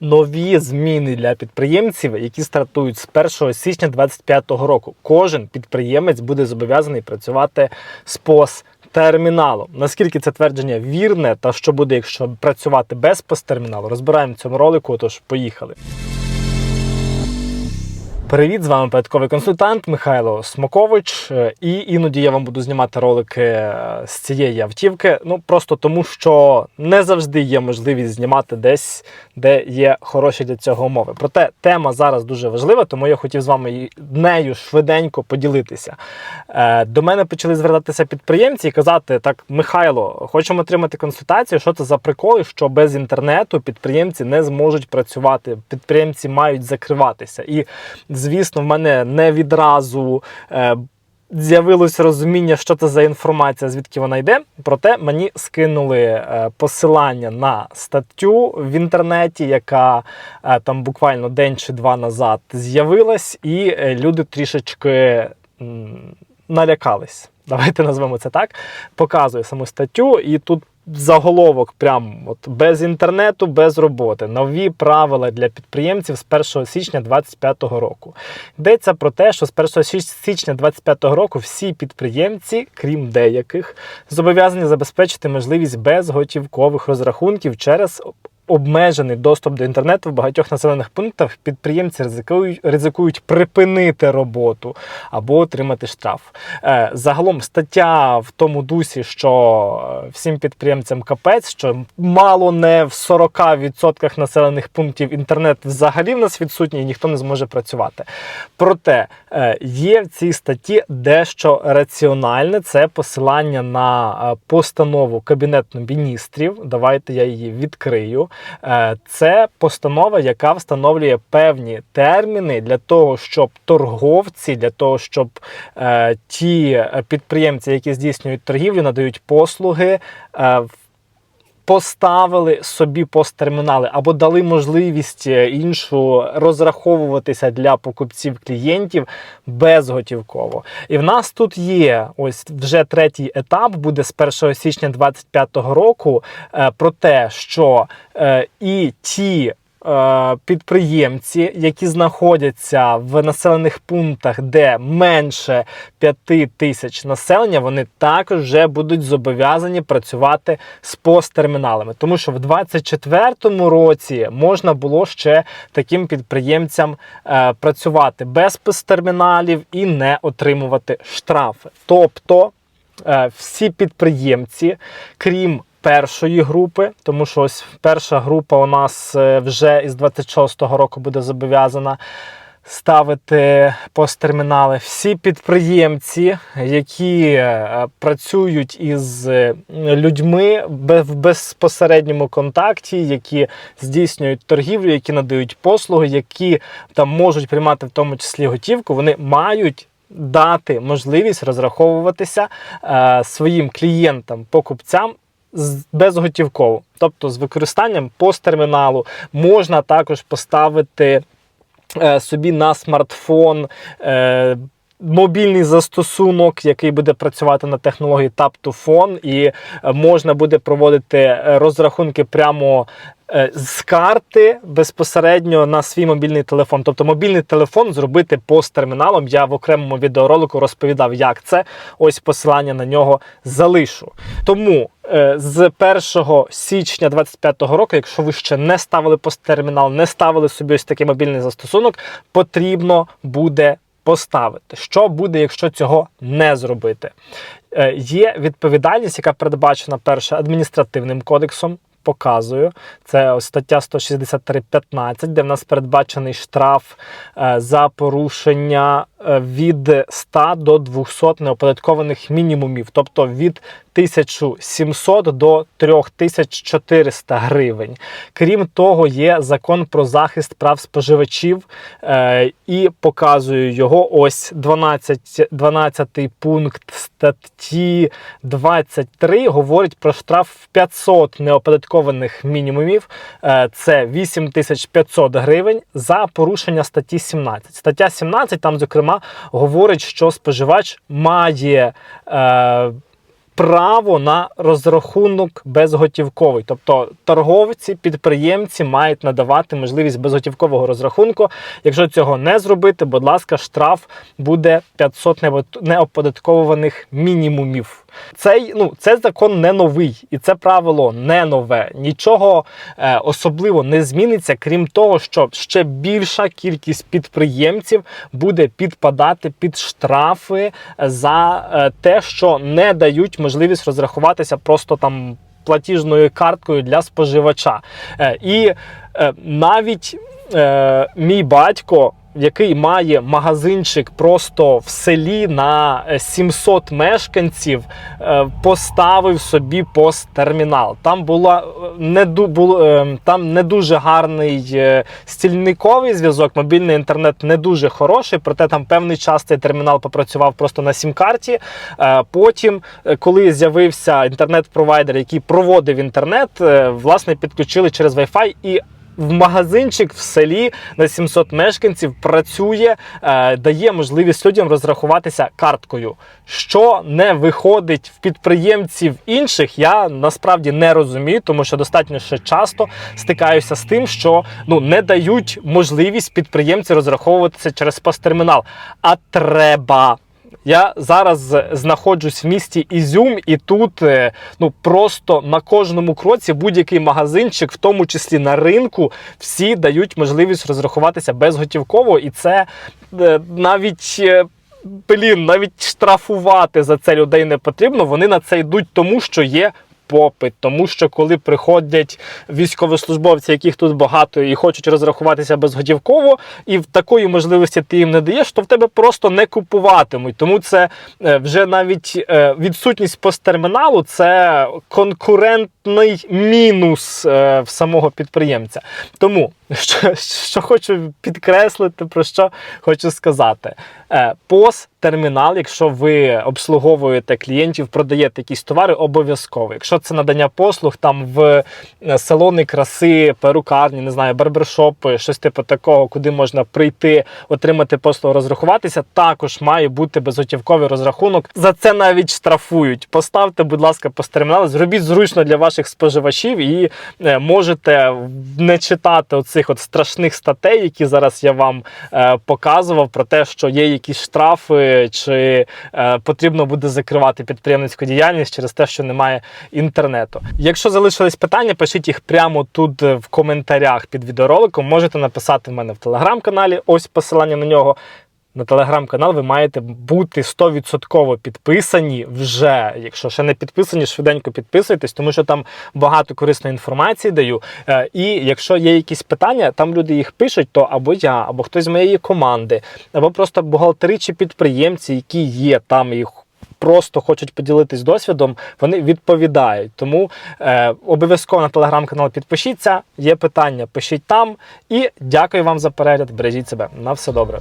Нові зміни для підприємців, які стартують з 1 січня 2025 року. Кожен підприємець буде зобов'язаний працювати з пос терміналом. Наскільки це твердження вірне, та що буде, якщо працювати без посттерміналу, терміналу, розбираємо в цьому ролику. Тож поїхали. Привіт, з вами порядковий консультант Михайло Смокович. Е, І іноді я вам буду знімати ролики е, з цієї автівки. Ну просто тому, що не завжди є можливість знімати десь, де є хороші для цього умови. Проте тема зараз дуже важлива, тому я хотів з вами нею швиденько поділитися. Е, До мене почали звертатися підприємці і казати: так, Михайло, хочемо отримати консультацію. Що це за приколи, що без інтернету підприємці не зможуть працювати, підприємці мають закриватися. І звісно, в мене не відразу. е, З'явилось розуміння, що це за інформація, звідки вона йде. Проте мені скинули е, посилання на статтю в інтернеті, яка е, там буквально день чи два назад з'явилась, і люди трішечки налякались. Давайте назвемо це так. Показую саму статтю, і тут заголовок прям от без інтернету, без роботи. Нові правила для підприємців з 1 січня 2025 року. Йдеться про те, що з 1 січ- січня 2025 року всі підприємці, крім деяких, зобов'язані забезпечити можливість безготівкових розрахунків через обмежений доступ до інтернету в багатьох населених пунктах. Підприємці ризикують, ризикують припинити роботу або отримати штраф. Е, Загалом стаття в тому дусі, що е, всім підприємцям капець, що мало не в 40% населених пунктів інтернет взагалі в нас відсутній, і ніхто не зможе працювати. Проте е, є в цій статті дещо раціональне. Це посилання на постанову Кабінету міністрів. Давайте я її відкрию. Е, Це постанова, яка встановлює певні терміни для того, щоб торговці, для того, щоб е, ті е, підприємці, які здійснюють торгівлю, надають послуги. в- Поставили собі посттермінали або дали можливість е, іншу розраховуватися для покупців клієнтів безготівково. І в нас тут є ось вже третій етап, буде з 1 січня 2025 року, е, про те, що е, і ті підприємці, які знаходяться в населених пунктах, де менше 5 тисяч населення, вони також вже будуть зобов'язані працювати з посттерміналами. Тому що в 2024 році можна було ще таким підприємцям е, працювати без посттерміналів і не отримувати штрафи. Тобто е, всі підприємці, крім першої групи, тому що ось перша група у нас е, вже із 26-го року буде зобов'язана ставити посттермінали. Всі підприємці, які е, працюють із е, людьми в безпосередньому контакті, які здійснюють торгівлю, які надають послуги, які там можуть приймати в тому числі готівку, вони мають дати можливість розраховуватися е, своїм клієнтам, покупцям безготівково, тобто з використанням посттерміналу можна також поставити е, собі на смартфон. Мобільний застосунок, який буде працювати на технології Tap to Phone, і е, можна буде проводити е, розрахунки прямо е, з карти безпосередньо на свій мобільний телефон. Тобто мобільний телефон зробити посттерміналом. Я в окремому відеоролику розповідав, як це. Ось посилання на нього залишу. Тому з 1 січня 2025 року, якщо ви ще не ставили посттермінал, не ставили собі ось такий мобільний застосунок, потрібно буде поставити. Що буде, якщо цього не зробити? Е, Є відповідальність, яка передбачена перше адміністративним кодексом. Показую, це ось стаття 163.15, де в нас передбачений штраф е, за порушення від 100 до 200 неоподаткованих мінімумів, тобто від 1700 до 3400 гривень. Крім того, є закон про захист прав споживачів е, і показую його ось 12, 12 пункт статті 23 говорить про штраф в 500 неоподаткованих мінімумів. Е, це 8500 гривень за порушення статті 17. Стаття 17 там, зокрема, говорить, що споживач має. Е, право на розрахунок безготівковий. Тобто торговці, підприємці мають надавати можливість безготівкового розрахунку. Якщо цього не зробити, будь ласка, штраф буде 500 неопо- неоподатковуваних мінімумів. Цей ну це закон не новий, і це правило не нове. Нічого е, особливо не зміниться, крім того, що ще більша кількість підприємців буде підпадати під штрафи за е, те, що не дають можливість розрахуватися просто там платіжною карткою для споживача. Е, і е, навіть е, мій батько. Який має магазинчик просто в селі на е, 700 мешканців, е, поставив собі посттермінал. Там була е, не е, там не дуже гарний е, стільниковий зв'язок, мобільний інтернет не дуже хороший, проте там певний час цей термінал попрацював просто на сім-карті. Е, Потім, е, коли з'явився інтернет-провайдер, який проводив інтернет, е, власне підключили через Wi-Fi і. В магазинчик в селі на 700 мешканців працює, е, дає можливість людям розрахуватися карткою. Що не виходить в підприємців інших, я насправді не розумію, тому що достатньо ще часто стикаюся з тим, що ну не дають можливість підприємці розраховуватися через посттермінал. А треба. Я зараз знаходжусь в місті Ізюм, і тут е, ну просто на кожному кроці будь-який магазинчик, в тому числі на ринку, всі дають можливість розрахуватися безготівково, і це е, навіть. е, Блін, навіть штрафувати за це людей не потрібно. Вони на це йдуть, тому що є попит. Тому що коли приходять військовослужбовці, яких тут багато і хочуть розрахуватися безготівково, і в такої можливості ти їм не даєш, то в тебе просто не купуватимуть. Тому це е, вже навіть е, відсутність посттерміналу це конкурентний мінус е, в самого підприємця. Тому що, що хочу підкреслити, про що хочу сказати. Е, Посттермінал, якщо ви обслуговуєте клієнтів, продаєте якісь товари, обов'язково. Якщо це надання послуг там в е, салони краси, перукарні, не знаю, барбершопи, щось типу такого, куди можна прийти, отримати послугу, розрахуватися, також має бути безготівковий розрахунок. За це навіть штрафують. Поставте, будь ласка, посттермінал, зробіть зручно для ваших споживачів і е, можете не читати оцих от страшних статей, які зараз я вам е, показував, про те, що є якісь штрафи, чи е, потрібно буде закривати підприємницьку діяльність через те, що немає інтернету. Якщо залишились питання, пишіть їх прямо тут в коментарях під відеороликом. Можете написати в мене в телеграм-каналі. Ось посилання на нього. На телеграм-канал ви маєте бути 100% підписані вже. Якщо ще не підписані, швиденько підписуйтесь, тому що там багато корисної інформації даю. Е, І якщо є якісь питання, там люди їх пишуть, то або я, або хтось з моєї команди, або просто бухгалтери чи підприємці, які є там і просто хочуть поділитись досвідом, вони відповідають. Тому е, обов'язково на телеграм-канал підпишіться. Є питання, пишіть там. І дякую вам за перегляд. Бережіть себе. На все добре.